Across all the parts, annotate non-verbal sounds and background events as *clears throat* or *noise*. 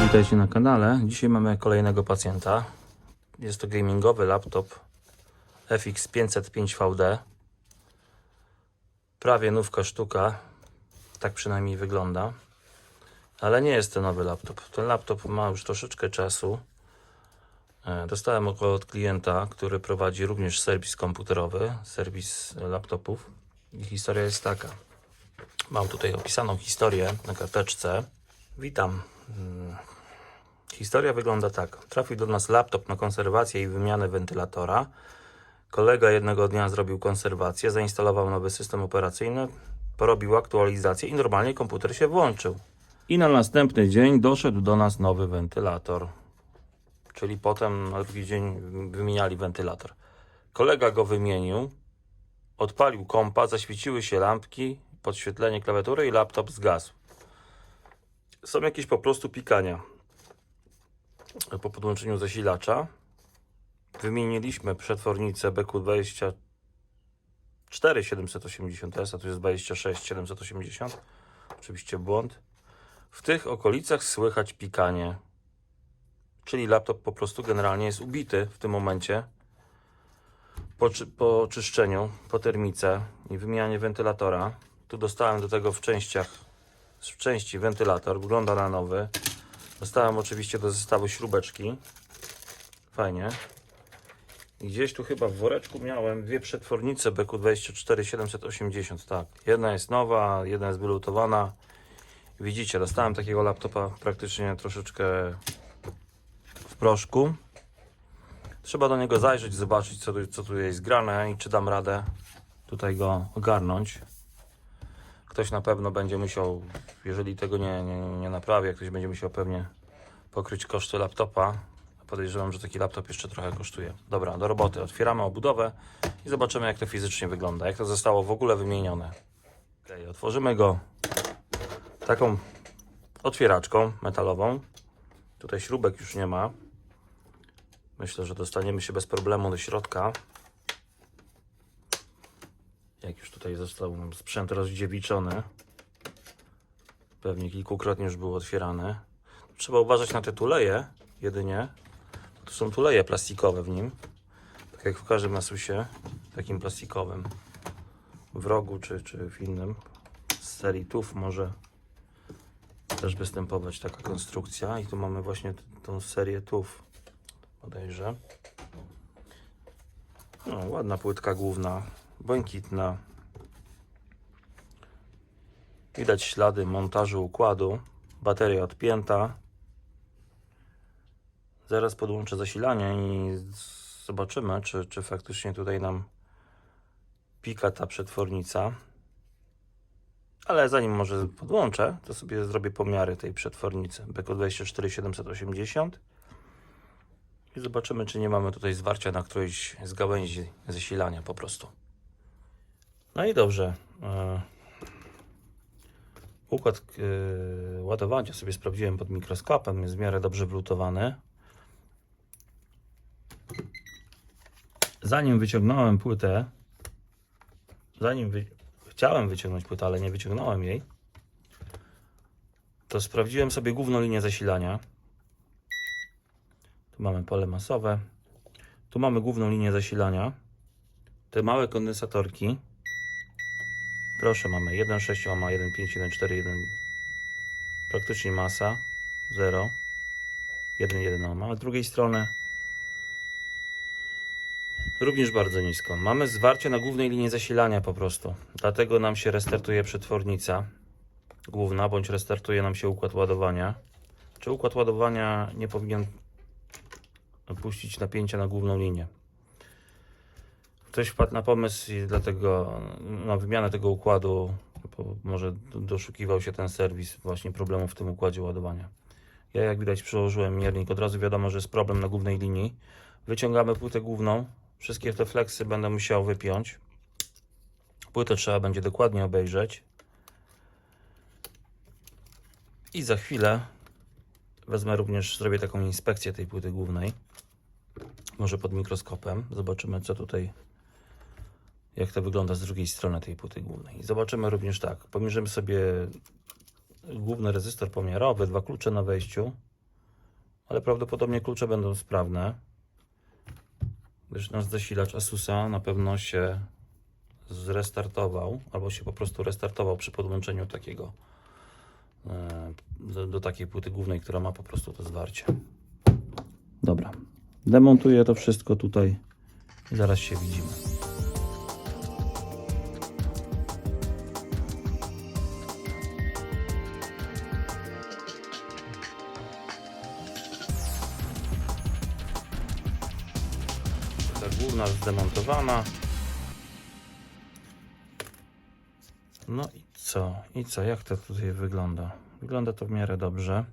Witajcie na kanale. Dzisiaj mamy kolejnego pacjenta. Jest to gamingowy laptop FX 505VD. Prawie nówka sztuka. Tak przynajmniej wygląda. Ale nie jest to nowy laptop. Ten laptop ma już troszeczkę czasu. E, Dostałem go od klienta, który prowadzi również serwis komputerowy, serwis laptopów. I historia jest taka. Mam tutaj opisaną historię na karteczce. Witam. Mm, Historia wygląda tak. Trafił do nas laptop na konserwację i wymianę wentylatora. Kolega jednego dnia zrobił konserwację, zainstalował nowy system operacyjny, porobił aktualizację i normalnie komputer się włączył. I na następny dzień doszedł do nas nowy wentylator. Czyli potem na drugi dzień wymieniali wentylator. Kolega go wymienił, odpalił kompa, zaświeciły się lampki, podświetlenie klawiatury i laptop zgasł. Są jakieś po prostu pikania po podłączeniu zasilacza. Wymieniliśmy przetwornicę BQ24 780S, a to jest 26 780. Oczywiście błąd. W tych okolicach słychać pikanie. Czyli laptop po prostu generalnie jest ubity w tym momencie. Po, po czyszczeniu, po termice i wymianie wentylatora. Tu dostałem do tego w częściach, w części wentylator. Wygląda na nowy. Dostałem oczywiście do zestawu śrubeczki. Fajnie. Gdzieś tu chyba w woreczku miałem dwie przetwornice BQ24 780. Tak. Jedna jest nowa, jedna jest wylutowana. Widzicie, dostałem takiego laptopa praktycznie troszeczkę w proszku. Trzeba do niego zajrzeć, zobaczyć co tu, co tu jest grane i czy dam radę tutaj go ogarnąć. Ktoś na pewno będzie musiał, jeżeli tego nie, nie, nie naprawię, ktoś będzie musiał pewnie pokryć koszty laptopa. Podejrzewam, że taki laptop jeszcze trochę kosztuje. Dobra, do roboty. Otwieramy obudowę i zobaczymy, jak to fizycznie wygląda, jak to zostało w ogóle wymienione. Ok, otworzymy go taką otwieraczką metalową. Tutaj śrubek już nie ma. Myślę, że dostaniemy się bez problemu do środka. Jak już tutaj został nam sprzęt rozdziewiczony. Pewnie kilkukrotnie już był otwierany. Trzeba uważać na te tuleje jedynie. To są tuleje plastikowe w nim. Tak jak w każdym Asusie, takim plastikowym. W rogu czy, czy w innym. Z serii TUF może też występować taka konstrukcja. I tu mamy właśnie tą serię TUF bodajże. No, ładna płytka główna, błękitna. Widać ślady montażu układu. Bateria odpięta. Zaraz podłączę zasilanie i zobaczymy, czy, czy faktycznie tutaj nam pika ta przetwornica. Ale zanim może podłączę, to sobie zrobię pomiary tej przetwornicy BQ24 780 i zobaczymy, czy nie mamy tutaj zwarcia na którejś z gałęzi zasilania po prostu. No i dobrze. e, Układ e, ładowania sobie sprawdziłem pod mikroskopem, jest w miarę dobrze wlutowany. Zanim wyciągnąłem płytę, zanim wy... chciałem wyciągnąć płytę, ale nie wyciągnąłem jej, to sprawdziłem sobie główną linię zasilania. Tu mamy pole masowe. Tu mamy główną linię zasilania. Te małe kondensatorki. Proszę, mamy 1,6 ohma, 1,5, 1,4, 1. Praktycznie masa 0. 1,1 ohma. A z drugiej strony również bardzo nisko. Mamy zwarcie na głównej linii zasilania po prostu. Dlatego nam się restartuje przetwornica główna, bądź restartuje nam się układ ładowania. Czy układ ładowania nie powinien puścić napięcia na główną linię. Ktoś wpadł na pomysł i dlatego na wymianę tego układu, może do- doszukiwał się ten serwis właśnie problemów w tym układzie ładowania. Ja jak widać przełożyłem miernik, od razu wiadomo, że jest problem na głównej linii. Wyciągamy płytę główną, wszystkie te fleksy będę musiał wypiąć. Płytę trzeba będzie dokładnie obejrzeć. I za chwilę wezmę również, zrobię taką inspekcję tej płyty głównej może pod mikroskopem. Zobaczymy, co tutaj, jak to wygląda z drugiej strony tej płyty głównej. Zobaczymy również tak. Pomierzymy sobie główny rezystor pomiarowy, dwa klucze na wejściu. ale prawdopodobnie klucze będą sprawne, gdyż nasz zasilacz Asusa na pewno się zrestartował, albo się po prostu restartował przy podłączeniu takiego e, do, do takiej płyty głównej, która ma po prostu to zwarcie. Dobra, demontuję to wszystko tutaj i zaraz się widzimy. Główna zdemontowana. No i co? I co? Jak to tutaj wygląda? Wygląda to w miarę dobrze.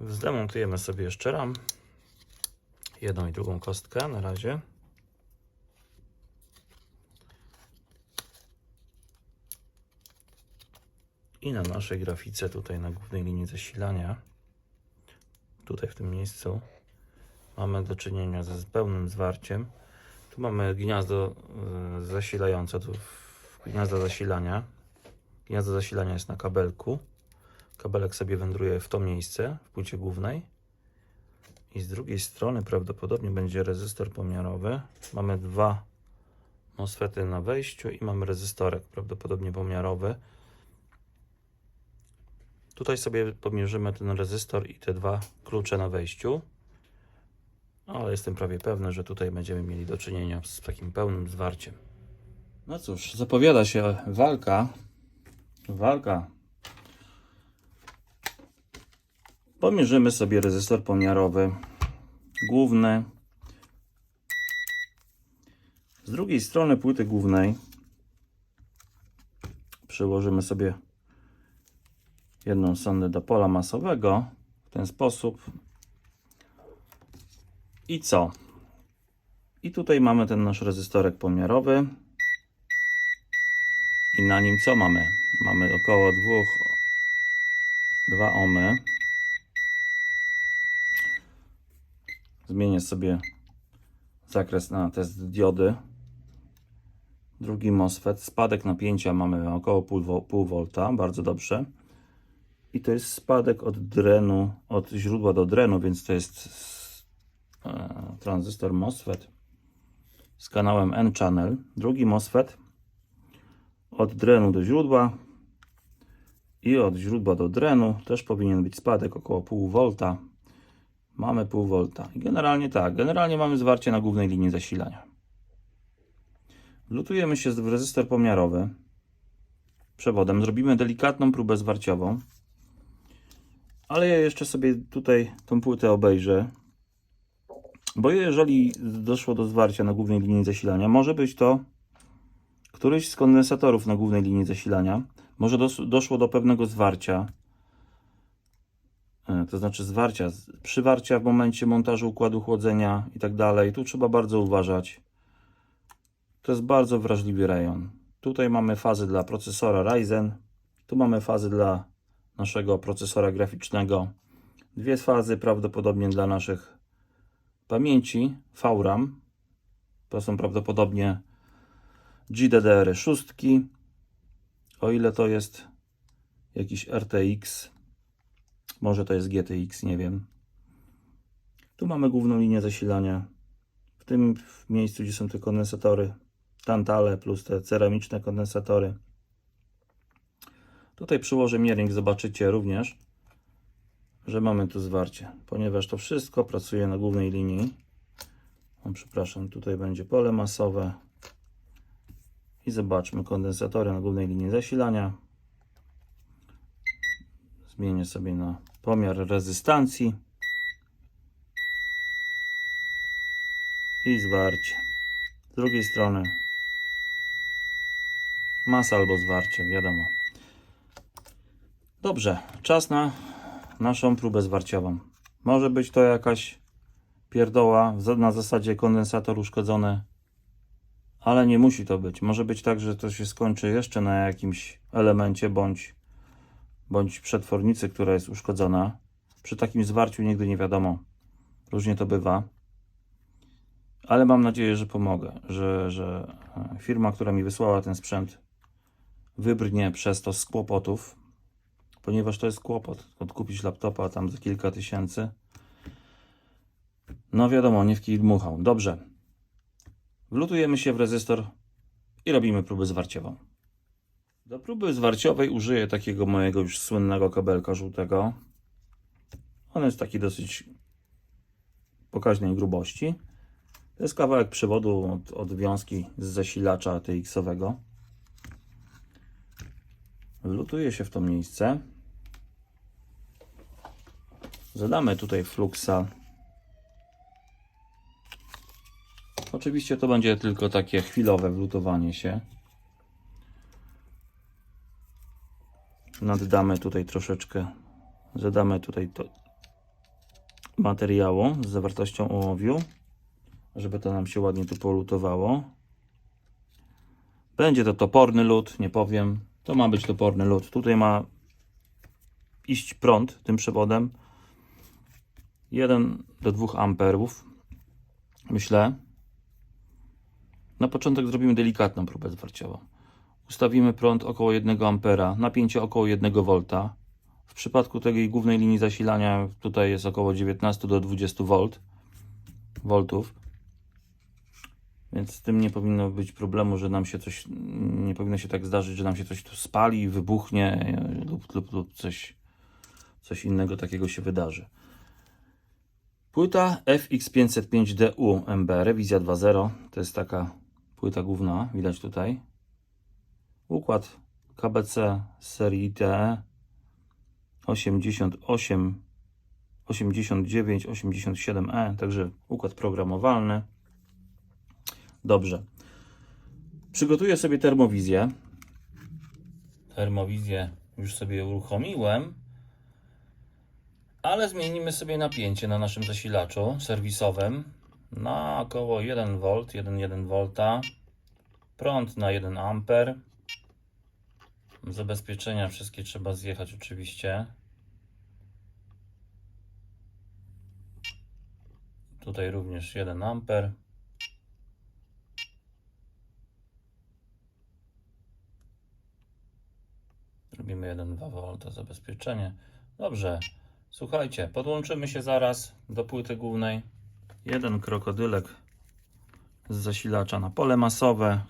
Zdemontujemy sobie jeszcze ram. Jedną i drugą kostkę na razie. I na naszej grafice tutaj na głównej linii zasilania tutaj w tym miejscu mamy do czynienia ze pełnym zwarciem. Tu mamy gniazdo e, zasilające, tu gniazdo zasilania. Gniazdo zasilania jest na kabelku. Kabelek sobie wędruje w to miejsce, w płycie głównej. I z drugiej strony prawdopodobnie będzie rezystor pomiarowy. Mamy dwa MOSFETy na wejściu i mamy rezystorek prawdopodobnie pomiarowy. Tutaj sobie pomierzymy ten rezystor i te dwa klucze na wejściu. Ale jestem prawie pewny, że tutaj będziemy mieli do czynienia z takim pełnym zwarciem. No cóż, zapowiada się walka. Walka. Pomierzymy sobie rezystor pomiarowy główny. Z drugiej strony płyty głównej przyłożymy sobie jedną sondę do pola masowego w ten sposób. I co? I tutaj mamy ten nasz rezystorek pomiarowy. I na nim co mamy? Mamy około 2 2 ohmy. Zmienię sobie zakres na test diody. Drugi MOSFET. Spadek napięcia mamy około 0,5 V. Bardzo dobrze. I to jest spadek od drenu, od źródła do drenu, więc to jest tranzystor MOSFET z kanałem N-channel. Drugi MOSFET od drenu do źródła i od źródła do drenu też powinien być spadek około pół volta. Mamy pół volta. I generalnie tak, generalnie mamy zwarcie na głównej linii zasilania. Lutujemy się w rezystor pomiarowy przewodem. Zrobimy delikatną próbę zwarciową. Ale ja jeszcze sobie tutaj tą płytę obejrzę. Bo jeżeli doszło do zwarcia na głównej linii zasilania, może być to któryś z kondensatorów na głównej linii zasilania. Może dos- doszło do pewnego zwarcia. E, To znaczy zwarcia, przywarcia w momencie montażu układu chłodzenia i tak dalej. Tu trzeba bardzo uważać. To jest bardzo wrażliwy rejon. Tutaj mamy fazy dla procesora Ryzen. Tu mamy fazy dla naszego procesora graficznego. Dwie fazy prawdopodobnie dla naszych pamięci VRAM. To są prawdopodobnie GDDR6. O ile to jest jakiś RTX, może to jest GTX, nie wiem. Tu mamy główną linię zasilania. W tym miejscu, gdzie są te kondensatory, tantale plus te ceramiczne kondensatory. Tutaj przyłożę miernik, zobaczycie również, że mamy tu zwarcie, ponieważ to wszystko pracuje na głównej linii. O, przepraszam, tutaj będzie pole masowe. I zobaczmy kondensatory na głównej linii zasilania. Zmienię sobie na pomiar rezystancji. I zwarcie. Z drugiej strony masa albo zwarcie, wiadomo. Dobrze, czas na naszą próbę zwarciową. Może być to jakaś pierdoła na zasadzie kondensator uszkodzony, ale nie musi to być. Może być tak, że to się skończy jeszcze na jakimś elemencie bądź, bądź przetwornicy, która jest uszkodzona. Przy takim zwarciu nigdy nie wiadomo. Różnie to bywa. Ale mam nadzieję, że pomogę, że, że e, firma, która mi wysłała ten sprzęt, wybrnie przez to z kłopotów, ponieważ to jest kłopot. Odkupić laptopa tam za kilka tysięcy. No wiadomo, nie w kij dmuchał. Dobrze. Wlutujemy się w rezystor i robimy próbę zwarciową. Do próby zwarciowej użyję takiego mojego już słynnego kabelka żółtego. On jest taki dosyć pokaźnej grubości. To jest kawałek przewodu od, od wiązki z zasilacza TX-owego. Wlutuje się w to miejsce. Zadamy tutaj fluxa. Oczywiście to będzie tylko takie chwilowe wlutowanie się. Naddamy tutaj troszeczkę, zadamy tutaj to materiału z zawartością ołowiu, żeby to nam się ładnie tu polutowało. Będzie to toporny lód, nie powiem. To ma być toporny lód. Tutaj ma iść prąd tym przewodem. 1 do 2 amperów. Myślę. Na początek zrobimy delikatną próbę zwarciową. Ustawimy prąd około 1 ampera, napięcie około 1 V. W przypadku tej głównej linii zasilania tutaj jest około 19 do 20 V. Voltów. Więc z tym nie powinno być problemu, że nam się coś, nie powinno się tak zdarzyć, że nam się coś tu spali, wybuchnie lub, lub, lub coś, coś innego takiego się wydarzy. Płyta FX505DU MB, rewizja 2.0, to jest taka płyta główna, widać tutaj. Układ KBC serii ITE 88, 89, 87E, także układ programowalny. Dobrze. Przygotuję sobie termowizję. Termowizję już sobie uruchomiłem, ale zmienimy sobie napięcie na naszym zasilaczu serwisowym na około 1 V, 1,1 V. Prąd na 1 A. Zabezpieczenia wszystkie trzeba zjechać oczywiście. Tutaj również 1 amper. Robimy 1,2 V zabezpieczenie. Dobrze. Słuchajcie, podłączymy się zaraz do płyty głównej. Jeden krokodylek z zasilacza na pole masowe.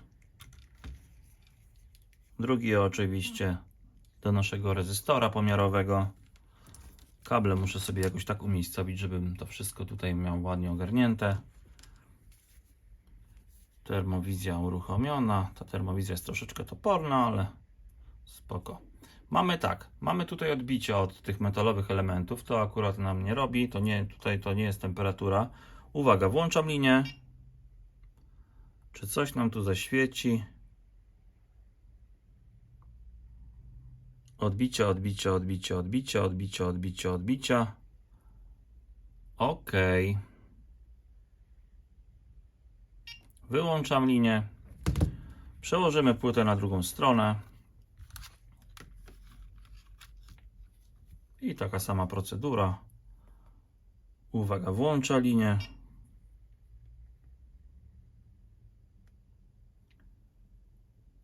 Drugi oczywiście do naszego rezystora pomiarowego. Kable muszę sobie jakoś tak umiejscowić, żebym to wszystko tutaj miał ładnie ogarnięte. Termowizja uruchomiona. Ta termowizja jest troszeczkę toporna, ale spoko. Mamy tak, mamy tutaj odbicie od tych metalowych elementów. To akurat nam nie robi, to nie, tutaj to nie jest temperatura. Uwaga, włączam linię. Czy coś nam tu zaświeci? Odbicia, odbicia, odbicia, odbicia, odbicia, odbicia, odbicia. OK. Wyłączam linię. Przełożymy płytę na drugą stronę. I taka sama procedura. Uwaga, włącza linię.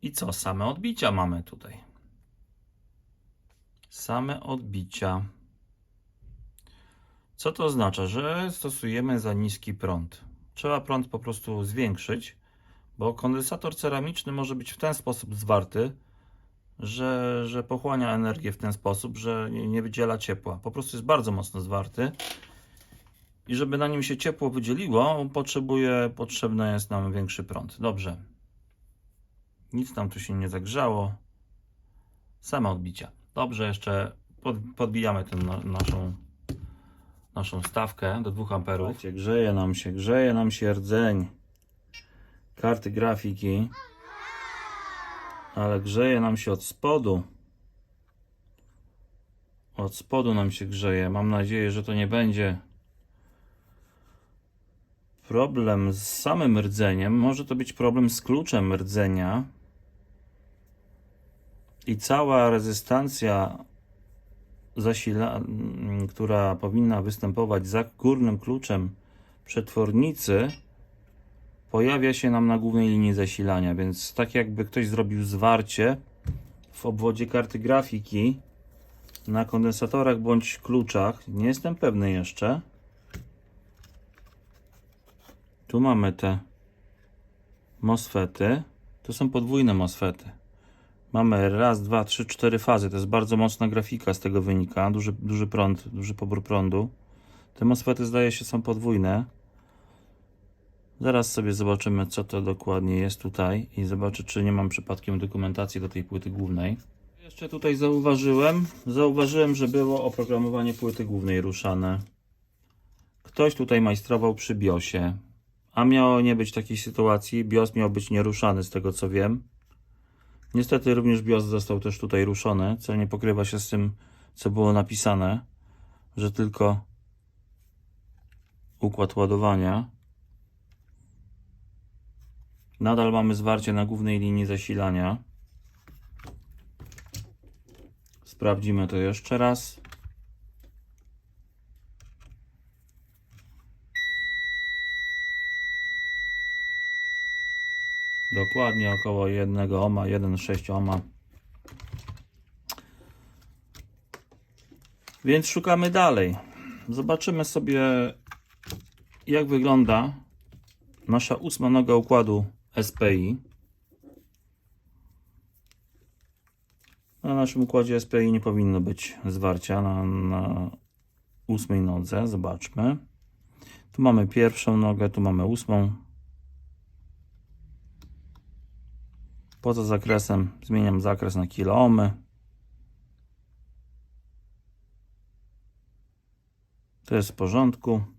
I co? Same odbicia mamy tutaj. Same odbicia. Co to oznacza? Że stosujemy za niski prąd. Trzeba prąd po prostu zwiększyć, bo kondensator ceramiczny może być w ten sposób zwarty, że, że pochłania energię w ten sposób, że nie, nie wydziela ciepła. Po prostu jest bardzo mocno zwarty. I żeby na nim się ciepło wydzieliło, potrzebuje, potrzebny jest nam większy prąd. Dobrze. Nic tam tu się nie zagrzało. Same odbicia. Dobrze, jeszcze pod, podbijamy tę na, naszą, naszą stawkę do 2 amperów. Grzeje nam się, grzeje nam się rdzeń karty grafiki, ale grzeje nam się od spodu. Od spodu nam się grzeje. Mam nadzieję, że to nie będzie problem z samym rdzeniem. Może to być problem z kluczem rdzenia. I cała rezystancja zasila, która powinna występować za górnym kluczem przetwornicy, pojawia się nam na głównej linii zasilania, więc tak jakby ktoś zrobił zwarcie w obwodzie karty grafiki na kondensatorach bądź kluczach, nie jestem pewny jeszcze. Tu mamy te MOSFETy. To są podwójne MOSFETy. Mamy raz, dwa, trzy, cztery fazy. To jest bardzo mocna grafika z tego wynika. Duży, duży prąd, duży pobór prądu. Te MOSFETy zdaje się są podwójne. Zaraz sobie zobaczymy, co to dokładnie jest tutaj i zobaczę, czy nie mam przypadkiem dokumentacji do tej płyty głównej. Jeszcze tutaj zauważyłem, zauważyłem, że było oprogramowanie płyty głównej ruszane. Ktoś tutaj majstrował przy BIOSie, a miało nie być takiej sytuacji. BIOS miał być nieruszany, z tego co wiem. Niestety również BIOS został też tutaj ruszony, co nie pokrywa się z tym, co było napisane, że tylko układ ładowania. Nadal mamy zwarcie na głównej linii zasilania. Sprawdzimy to jeszcze raz. Dokładnie około 1 ohma, 1,6 ohma. Więc szukamy dalej. Zobaczymy sobie, jak wygląda nasza ósma noga układu SPI. Na naszym układzie SPI nie powinno być zwarcia na, na ósmej nodze. Zobaczmy. Tu mamy pierwszą nogę, tu mamy ósmą. Poza zakresem zmieniam zakres na kiloohmy. To jest w porządku.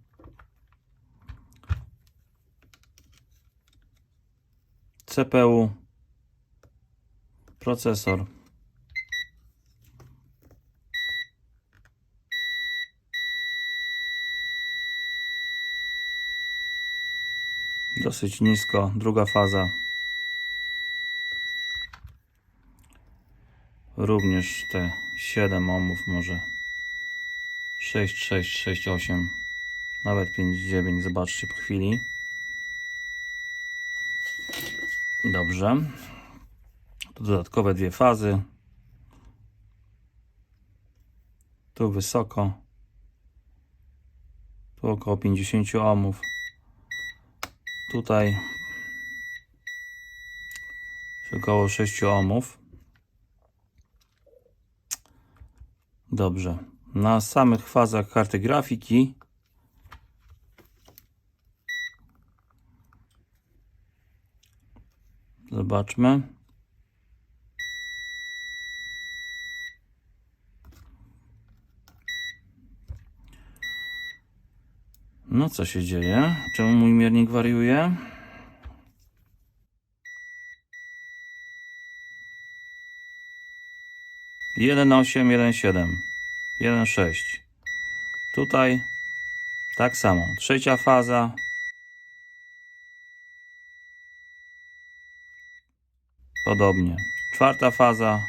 CPU, procesor. Dosyć nisko, druga faza. Również te 7 ohmów może 6, 6, 6, 8 nawet 5, 9 zobaczcie po chwili dobrze. Tu dodatkowe dwie fazy. Tu wysoko. Tu około 50 ohmów. Tutaj. Około 6 ohmów. Dobrze. Na samych fazach karty grafiki zobaczmy. No co się dzieje? Czemu mój miernik wariuje? Jeden osiem, jeden siedem, jeden sześć. Tutaj tak samo. Trzecia faza. Podobnie. Czwarta faza.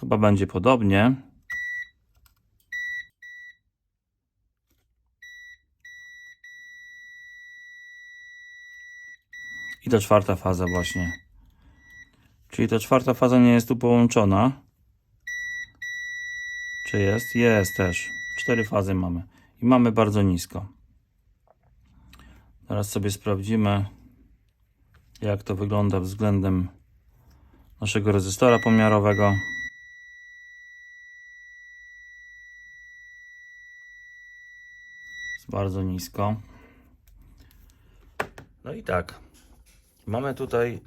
Chyba będzie podobnie. I ta czwarta faza właśnie. Czyli ta czwarta faza nie jest tu połączona. Czy jest? Jest też. Cztery fazy mamy. I mamy bardzo nisko. Teraz sobie sprawdzimy, jak to wygląda względem naszego rezystora pomiarowego. Jest bardzo nisko. No i tak. Mamy tutaj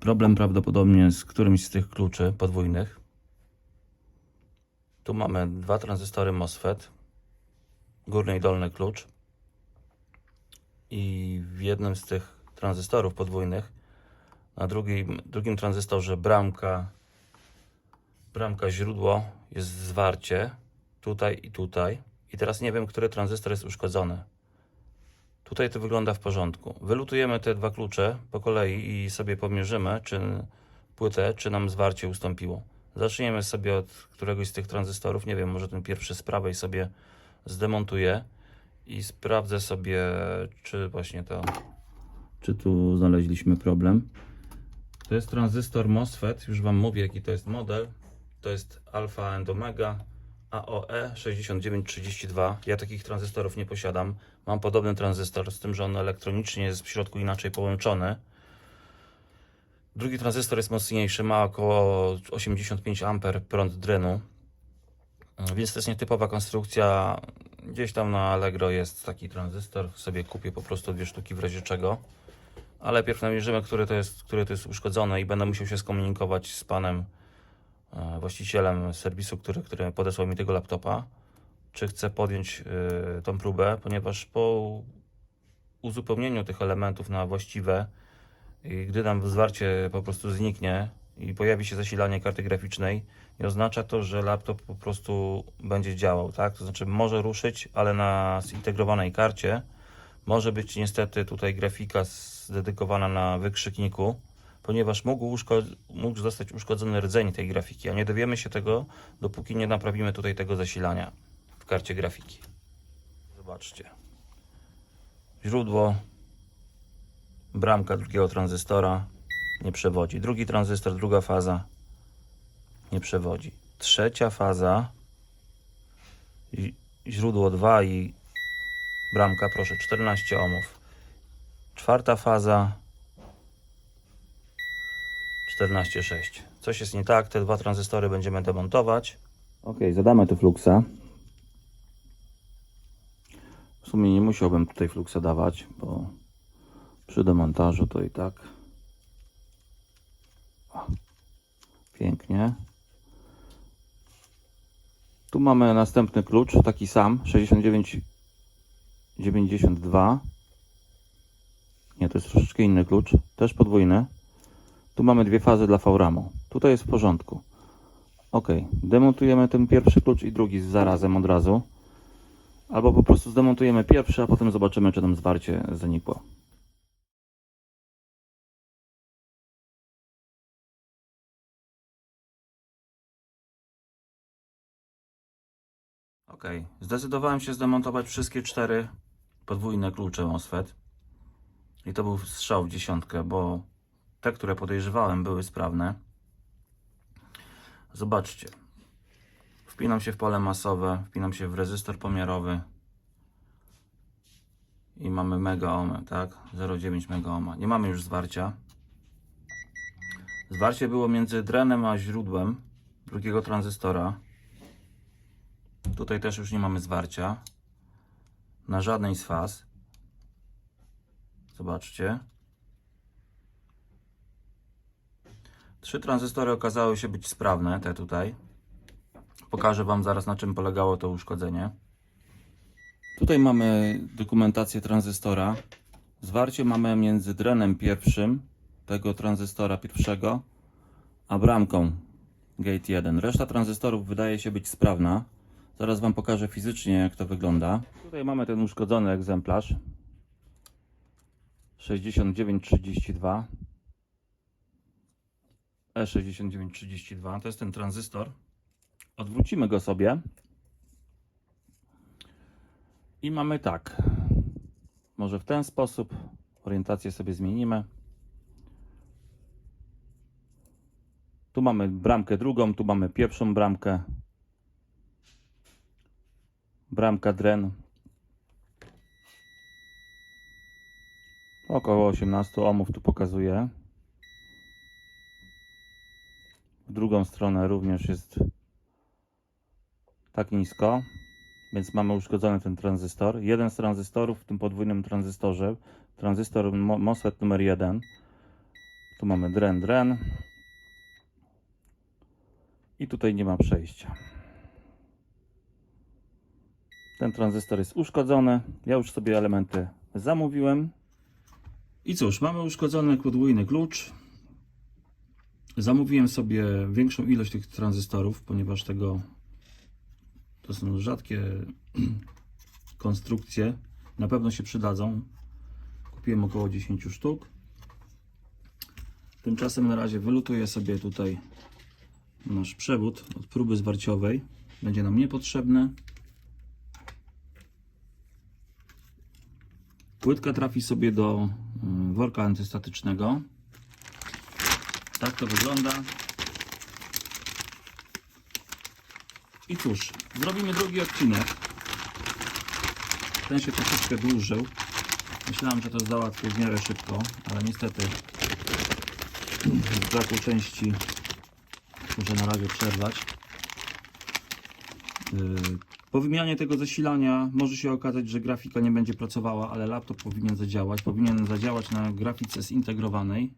problem prawdopodobnie z którymś z tych kluczy podwójnych. Tu mamy dwa tranzystory MOSFET, górny i dolny klucz. I w jednym z tych tranzystorów podwójnych, na drugim, drugim tranzystorze bramka, bramka źródło jest zwarcie tutaj i tutaj. I teraz nie wiem, który tranzystor jest uszkodzony. Tutaj to wygląda w porządku. Wylutujemy te dwa klucze po kolei i sobie pomierzymy, czy płytę, czy nam zwarcie ustąpiło. Zaczniemy sobie od któregoś z tych tranzystorów. Nie wiem, może ten pierwszy z prawej sobie zdemontuję i sprawdzę sobie, czy właśnie to, czy tu znaleźliśmy problem. To jest tranzystor MOSFET, już Wam mówię jaki to jest model. To jest Alpha and Omega E AOE 6932. Ja takich tranzystorów nie posiadam. Mam podobny tranzystor, z tym, że on elektronicznie jest w środku inaczej połączony. Drugi tranzystor jest mocniejszy, ma około 85 A prąd drenu. Więc to jest nietypowa konstrukcja. Gdzieś tam na Allegro jest taki tranzystor. Sobie kupię po prostu dwie sztuki w razie czego. Ale pierw namierzymy, który to jest, który to jest uszkodzony i będę musiał się skomunikować z panem e, właścicielem serwisu, który, który podesłał mi tego laptopa. Czy chcę podjąć y, tą próbę, ponieważ po uzupełnieniu tych elementów na właściwe i gdy nam zwarcie po prostu zniknie i pojawi się zasilanie karty graficznej, nie oznacza to, że laptop po prostu będzie działał, tak? To znaczy może ruszyć, ale na zintegrowanej karcie może być niestety tutaj grafika zdedykowana na wykrzykniku, ponieważ mógł, mógł zostać uszkodzony rdzeń tej grafiki, a nie dowiemy się tego, dopóki nie naprawimy tutaj tego zasilania w karcie grafiki. Zobaczcie. Źródło, bramka drugiego tranzystora nie przewodzi. Drugi tranzystor, druga faza nie przewodzi. Trzecia faza, źródło 2 i bramka, proszę, 14 ohmów. Czwarta faza 14,6. Coś jest nie tak, te dwa tranzystory będziemy demontować. Ok, zadamy tu fluxa. W sumie nie musiałbym tutaj fluxa dawać, bo przy demontażu to i tak. Pięknie. Tu mamy następny klucz, taki sam, 6992. Nie, to jest troszeczkę inny klucz, też podwójny. Tu mamy dwie fazy dla VRAMu. Tutaj jest w porządku. Ok, demontujemy ten pierwszy klucz i drugi zarazem od razu. Albo po prostu zdemontujemy pierwszy, a potem zobaczymy, czy tam zwarcie zanikło. Zdecydowałem się zdemontować wszystkie cztery podwójne klucze MOSFET. I to był strzał w dziesiątkę, bo te, które podejrzewałem, były sprawne. Zobaczcie. Wpinam się w pole masowe, wpinam się w rezystor pomiarowy i mamy mega ohmy, tak? 0,9 mega ohma. Nie mamy już zwarcia. Zwarcie było między drenem a źródłem drugiego tranzystora. Tutaj też już nie mamy zwarcia na żadnej z faz. Zobaczcie. Trzy tranzystory okazały się być sprawne, te tutaj. Pokażę Wam zaraz na czym polegało to uszkodzenie. Tutaj mamy dokumentację tranzystora. Zwarcie mamy między drenem pierwszym tego tranzystora pierwszego, a bramką gate 1. Reszta tranzystorów wydaje się być sprawna. Zaraz Wam pokażę fizycznie jak to wygląda. Tutaj mamy ten uszkodzony egzemplarz. 6932 E6932 to jest ten tranzystor. Odwrócimy go sobie. I mamy tak. Może w ten sposób orientację sobie zmienimy. Tu mamy bramkę drugą, tu mamy pierwszą bramkę. Bramka dren. Około 18 ohmów tu pokazuje. W drugą stronę również jest tak nisko, więc mamy uszkodzony ten tranzystor. Jeden z tranzystorów w tym podwójnym tranzystorze, tranzystor Mo- MOSFET numer 1. Tu mamy dren, dren. I tutaj nie ma przejścia. Ten tranzystor jest uszkodzony. Ja już sobie elementy zamówiłem. I cóż, mamy uszkodzony podwójny klucz. Zamówiłem sobie większą ilość tych tranzystorów, ponieważ tego to są rzadkie *clears throat* konstrukcje. Na pewno się przydadzą. Kupiłem około 10 sztuk. Tymczasem na razie wylutuję sobie tutaj nasz przewód od próby zwarciowej. Będzie nam niepotrzebny. Płytka trafi sobie do y, worka antystatycznego. Tak to wygląda. I cóż, zrobimy drugi odcinek. Ten się troszeczkę dłużył. Myślałem, że to załatwię w miarę szybko, ale niestety z braku części muszę na razie przerwać. Po wymianie tego zasilania może się okazać, że grafika nie będzie pracowała, ale laptop powinien zadziałać. Powinien zadziałać na grafice zintegrowanej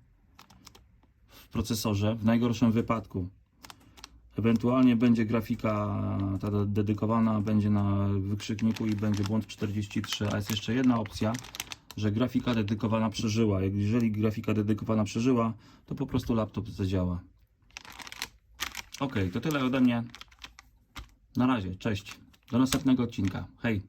w procesorze. W najgorszym wypadku Ewentualnie będzie grafika ta de- dedykowana, będzie na wykrzykniku i będzie błąd 43, a jest jeszcze jedna opcja, że grafika dedykowana przeżyła. Jeżeli grafika dedykowana przeżyła, to po prostu laptop zadziała. Ok, to tyle ode mnie. Na razie, cześć. Do następnego odcinka. Hej.